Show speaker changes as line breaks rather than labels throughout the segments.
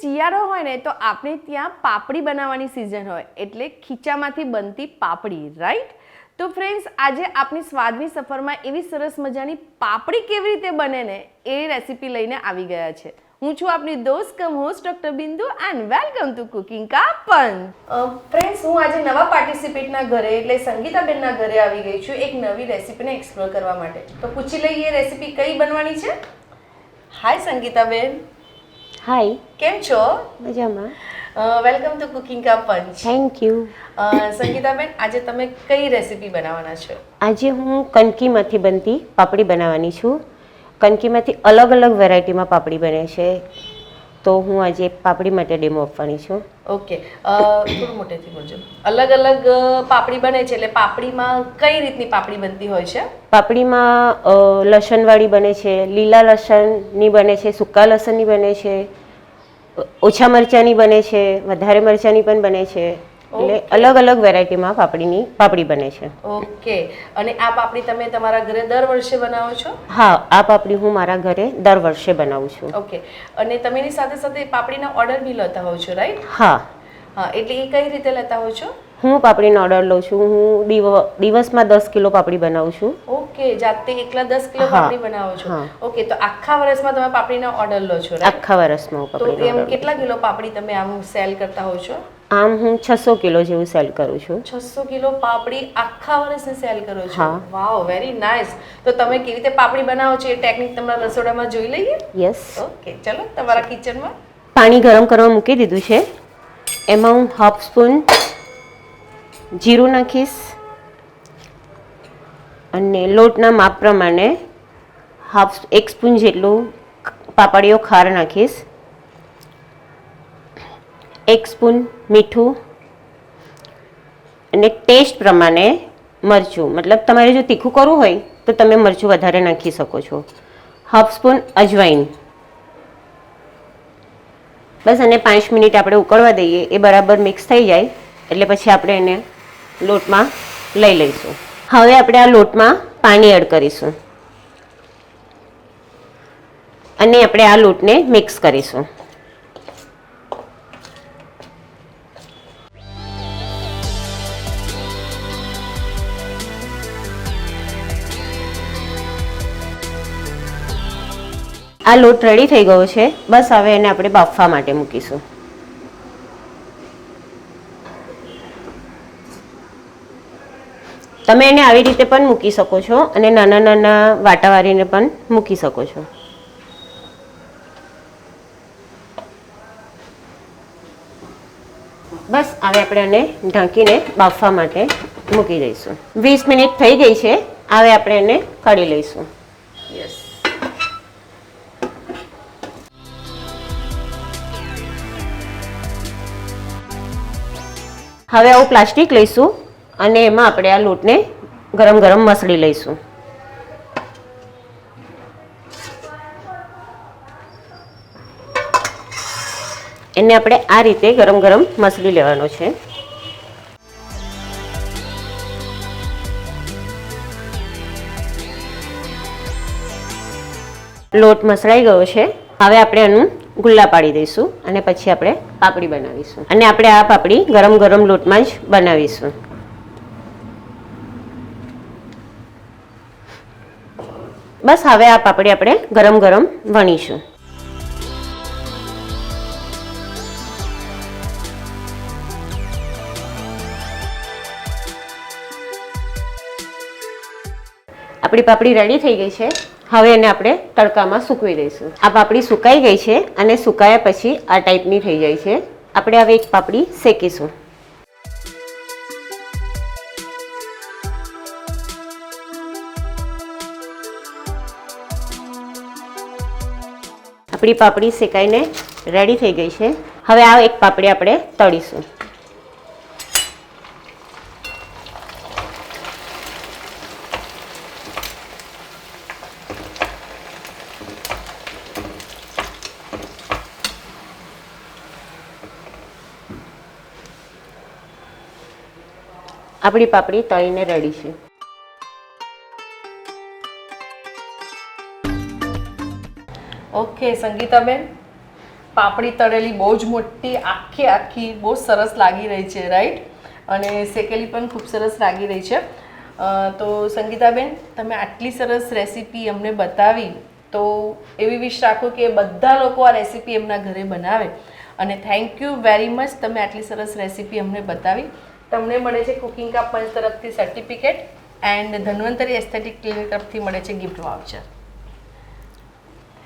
શિયાળો હોય ને તો આપણે ત્યાં પાપડી બનાવવાની સિઝન હોય. એટલે ખીચામાંથી બનતી પાપડી રાઈટ તો ફ્રેન્ડ્સ આજે આપણી સ્વાદની સફરમાં એવી સરસ મજાની પાપડી કેવી રીતે બને ને એ રેસીપી લઈને આવી ગયા છે. હું છું આપની દોસ્ત cum host doctor Bindu and welcome to cooking કા પન. ફ્રેન્ડ્સ હું આજે નવા પાર્ટિસિપેટના ઘરે એટલે સંગીતાબેનના ઘરે આવી ગઈ છું એક નવી રેસીપીને એક્સપ્લોર કરવા માટે. તો પૂછી લઈએ રેસીપી કઈ બનવાની છે? હાય સંગીતાબેન
હાય
કેમ છો?
મજામાં.
વેલકમ ટુ કુકિંગ કા પંચ
થેન્ક યુ
સંગીતાબેન આજે તમે કઈ રેસીપી બનાવવાના છો?
આજે હું કનકીમાંથી બનતી પાપડી બનાવવાની છું. કનકીમાંથી અલગ અલગ વેરાયટીમાં પાપડી બને છે. તો હું આજે પાપડી માટે ડેમો આપવાની છું.
ઓકે થોડું મોટેથી બોલજો. અલગ અલગ પાપડી બને છે એટલે પાપડીમાં કઈ રીતની પાપડી બનતી હોય છે?
પાપડીમાં લસણવાળી બને છે લીલા લસણની બને છે સૂકા લસણની બને છે ઓછા મરચાંની બને છે વધારે મરચાંની પણ બને છે. એટલે અલગ અલગ વેરાયટીમાં પાપડીની પાપડી બને છે.
ઓકે. અને આ પાપડી તમે તમારા ઘરે દર વર્ષે બનાવો છો?
હા આ પાપડી હું મારા ઘરે દર વર્ષે બનાવું છું.
ઓકે. અને તમે એની સાથે સાથે પાપડીના ઓર્ડર બી લેતા હોવ છો રાઈટ
હા.
હા એટલે એ કઈ રીતે લેતા હો છો?
હું પાપડીનો ઓર્ડર લઉં છું. હું દિવસમાં દસ કિલો પાપડી બનાવું છું.
ઓકે જાતે એકલા દસ કિલો પાપડી બનાવો છો? ઓકે તો આખા વર્ષમાં તમે પાપડીના ઓર્ડર લો છો
આખા વર્ષમાં હું
તો એમ કેટલા કિલો પાપડી તમે આમ સેલ કરતા હો છો?
આમ હું છસો કિલો જેવું સેલ કરું છું.
છસો કિલો પાપડી આખા વર્ષે સેલ કરો છો? વાવ વેરી નાઇસ તો તમે કેવી રીતે પાપડી બનાવો છો એ ટેકનિક તમારા રસોડામાં જોઈ લઈએ?
યસ
ઓકે ચલો તમારા કિચનમાં
પાણી ગરમ કરવા મૂકી દીધું છે. એમાં હું હાફ સ્પૂન જીરું નાખીશ. અને લોટના માપ પ્રમાણે હાફ એક સ્પૂન જેટલું પાપડીઓ ખાર નાખીશ. એક સ્પૂન મીઠું અને ટેસ્ટ પ્રમાણે મરચું. મતલબ તમારે જો તીખું કરવું હોય તો તમે મરચું વધારે નાખી શકો છો. Half spoon ajwain. બસ અને પાંચ મિનિટ આપણે ઉકળવા દઈએ. એ બરાબર મિક્સ થઈ જાય એટલે પછી આપણે એને લોટમાં લઈ લઈશું. હવે આપણે આ લોટમાં પાણી એડ કરીશું. અને આપણે આ લોટને મિક્સ કરીશું. આ લોટ રેડી થઈ ગયો છે. બસ હવે એને આપણે બાફવા માટે મૂકીશું. તમે એને આવી રીતે પણ મૂકી શકો છો અને નાના નાના વાટાવારીને પણ મૂકી શકો છો. બસ હવે આપણે એને ઢાંકીને બાફવા માટે મૂકી દઈશું. વીસ મિનિટ થઈ ગઈ છે હવે આપણે એને કાઢી લઈશું.
યસ
હવે આવું પ્લાસ્ટિક લઈશું. અને એમાં આપણે આ લોટને ગરમ ગરમ મસળી લઈશું. એને આપણે આ રીતે ગરમ ગરમ મસળી લેવાનો છે. લોટ મસળાઈ ગયો છે. હવે આપણે એનું ગુલ્લા પાડી દઈશું અને પછી આપણે પાપડી બનાવીશું. અને આપણે આ પાપડી ગરમ ગરમ લોટમાં જ બનાવીશું. બસ હવે આ પાપડી આપણે ગરમ ગરમ વણીશું. આપણી પાપડી રેડી થઈ ગઈ છે. હવે એને આપણે તડકામાં સૂકવી દઈશું. આ પાપડી સુકાઈ ગઈ છે અને સુકાયા પછી આ ટાઈપની થઈ જાય છે. આપણે હવે એક પાપડી શેકીશું. આપણી પાપડી શેકાઈને રેડી થઈ ગઈ છે. હવે આ એક પાપડી આપણે તળીશું. આપણી પાપડી તળીને રેડી છે.
ઓકે, સંગીતાબેન, પાપડી તળેલી બહુ જ મોટી, આખી આખી, બહુ સરસ લાગી રહી છે રાઈટ અને શેકેલી પણ ખૂબ સરસ લાગી રહી છે. તો સંગીતાબેન, તમે આટલી સરસ રેસીપી અમને બતાવી, તો એવી વિશ રાખો કે બધા લોકો આ રેસીપી એમના ઘરે બનાવે. અને થેન્ક યુ વેરી મચ તમે આટલી સરસ રેસીપી અમને બતાવી. તમને મળે છે કુકિંગ કા પંચ તરફથી certificate and Dhanvantari aesthetic clinic તરફથી મળે છે ગિફ્ટ વાઉચર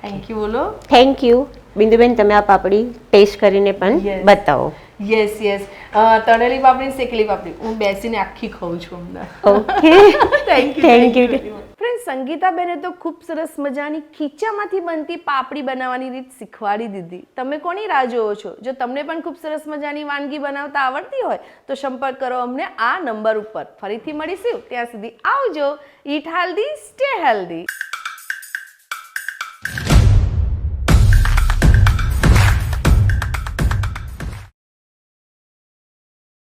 થેન્ક યુ બોલો.
થેન્ક યુ બિંદુબેન તમે આ પાપડી ટેસ્ટ કરીને પણ બતાવો.
યસ યસ તળેલી પાપડી ને શેકેલી પાપડી હું બેસીને આખી ખાઉં છું હમણાં.
Okay
thank
you you.
Friend સંગીતાબેને તો ખૂબ સરસ મજાની ખીચામાંથી બનતી પાપડી બનાવવાની રીત શીખવાડી દીધી. તમે કોની રાહ જોવો છો? જો તમને પણ ખૂબ સરસ મજાની વાનગી બનાવતા આવડતી હોય તો સંપર્ક કરો અમને આ નંબર ઉપર. ફરીથી મળીશું. ત્યાં સુધી આવજો. Eat healthy stay healthy.